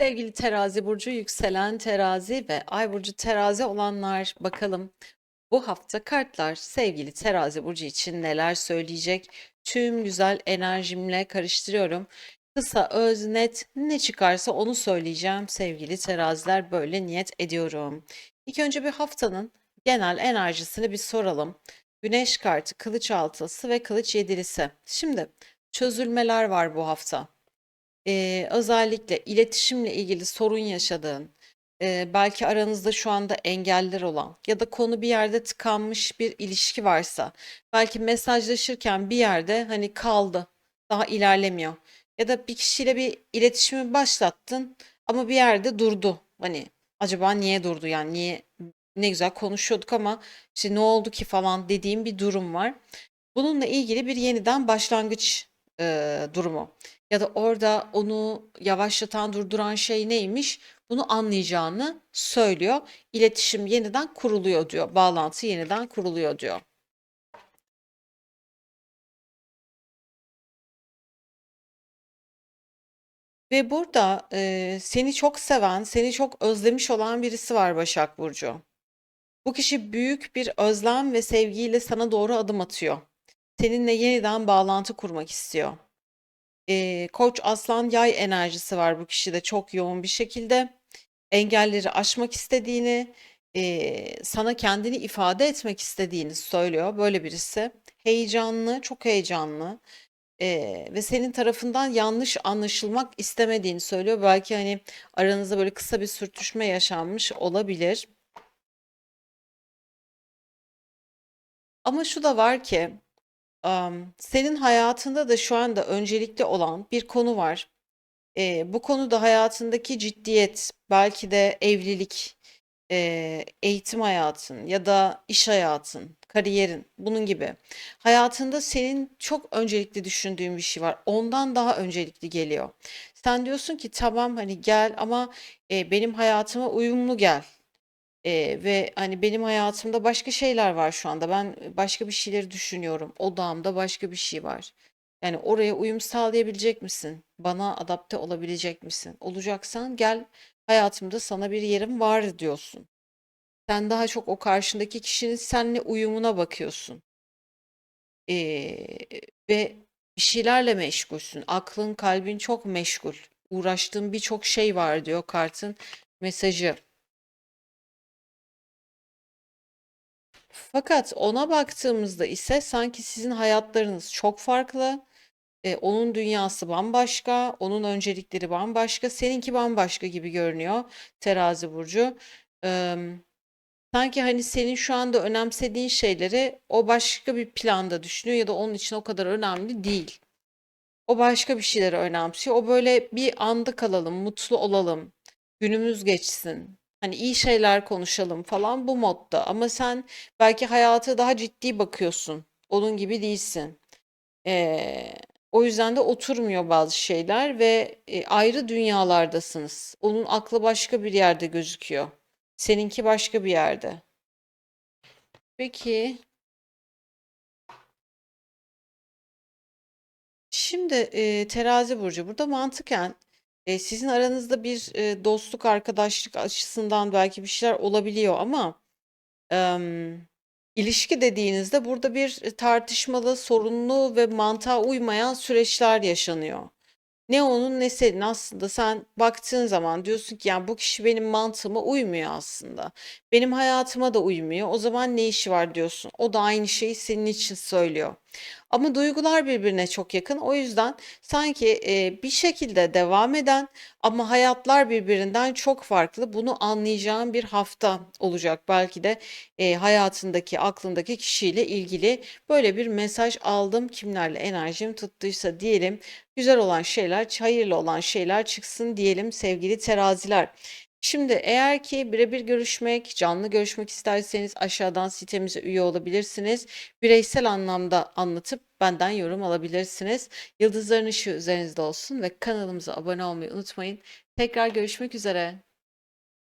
Sevgili terazi burcu, yükselen terazi ve ay burcu terazi olanlar bakalım bu hafta kartlar sevgili terazi burcu için neler söyleyecek? Tüm güzel enerjimle karıştırıyorum. Kısa, öz, net ne çıkarsa onu söyleyeceğim sevgili teraziler böyle niyet ediyorum. İlk önce bir haftanın genel enerjisini bir soralım. Güneş kartı, kılıç altısı ve kılıç yedilisi. Şimdi çözülmeler var bu hafta. Eee, özellikle iletişimle ilgili sorun yaşadığın, eee, belki aranızda şu anda engeller olan ya da konu bir yerde tıkanmış bir ilişki varsa, belki mesajlaşırken bir yerde hani kaldı, daha ilerlemiyor. Ya da bir kişiyle bir iletişimi başlattın ama bir yerde durdu. Hani acaba niye durdu yani niye ne güzel konuşuyorduk ama işte ne oldu ki falan dediğim bir durum var. Bununla ilgili bir yeniden başlangıç eee, durumu. Ya da orada onu yavaşlatan, durduran şey neymiş? Bunu anlayacağını söylüyor. İletişim yeniden kuruluyor diyor. Bağlantı yeniden kuruluyor diyor. Ve burada eee, seni çok seven, seni çok özlemiş olan birisi var Başak Burcu. Bu kişi büyük bir özlem ve sevgiyle sana doğru adım atıyor. Seninle yeniden bağlantı kurmak istiyor. Eee, Koç, Aslan, Yay enerjisi var bu kişide çok yoğun bir şekilde. Engelleri aşmak istediğini, eee, sana kendini ifade etmek istediğini söylüyor böyle birisi. Heyecanlı, çok heyecanlı, eee, ve senin tarafından yanlış anlaşılmak istemediğini söylüyor. Belki, hani, aranızda böyle kısa bir sürtüşme yaşanmış olabilir. Ama şu da var ki, emm, senin hayatında da şu anda öncelikli olan bir konu var. Eee, bu konuda hayatındaki ciddiyet, belki de evlilik, eee, eğitim hayatın ya da iş hayatın, kariyerin, bunun gibi. Hayatında senin çok öncelikli düşündüğün bir şey var. Ondan daha öncelikli geliyor. Sen diyorsun ki tamam hani gel ama eee, benim hayatıma uyumlu gel. Eee, ve hani benim hayatımda başka şeyler var şu anda. Ben başka bir şeyleri düşünüyorum. Odağımda başka bir şey var. Yani oraya uyum sağlayabilecek misin? Bana adapte olabilecek misin? Olacaksan gel hayatımda sana bir yerim var diyorsun. Sen daha çok o karşındaki kişinin seninle uyumuna bakıyorsun. Eee, ve bir şeylerle meşgulsün. Aklın, kalbin çok meşgul. Uğraştığın birçok şey var diyor kartın mesajı. Fakat ona baktığımızda ise sanki sizin hayatlarınız çok farklı. Eee, onun dünyası bambaşka, onun öncelikleri bambaşka, seninki bambaşka gibi görünüyor Terazi burcu. Emm, sanki hani senin şu anda önemsediğin şeyleri o başka bir planda düşünüyor ya da onun için o kadar önemli değil. O başka bir şeyleri önemsiyor. O böyle bir anda kalalım, mutlu olalım, günümüz geçsin. Hani iyi şeyler konuşalım falan bu modda. Ama sen belki hayata daha ciddi bakıyorsun. Onun gibi değilsin. Eee, o yüzden de oturmuyor bazı şeyler ve e, ayrı dünyalardasınız. Onun aklı başka bir yerde gözüküyor. Seninki başka bir yerde. Peki. Şimdi e, terazi burcu burada mantıken e, sizin aranızda bir e, dostluk arkadaşlık açısından belki bir şeyler olabiliyor ama em, ilişki dediğinizde burada bir tartışmalı, sorunlu ve mantığa uymayan süreçler yaşanıyor. Ne onun ne senin aslında sen baktığın zaman diyorsun ki yani bu kişi benim mantığıma uymuyor aslında. Benim hayatıma da uymuyor. O zaman ne işi var diyorsun. O da aynı şeyi senin için söylüyor. Ama duygular birbirine çok yakın. O yüzden sanki e, bir şekilde devam eden ama hayatlar birbirinden çok farklı. Bunu anlayacağın bir hafta olacak. Belki de e, hayatındaki, aklındaki kişiyle ilgili böyle bir mesaj aldım. Kimlerle enerjim tuttuysa diyelim. Güzel olan şeyler, hayırlı olan şeyler çıksın diyelim sevgili teraziler. Şimdi eğer ki birebir görüşmek, canlı görüşmek isterseniz aşağıdan sitemize üye olabilirsiniz. Bireysel anlamda anlatıp benden yorum alabilirsiniz. Yıldızların ışığı üzerinizde olsun ve kanalımıza abone olmayı unutmayın. Tekrar görüşmek üzere.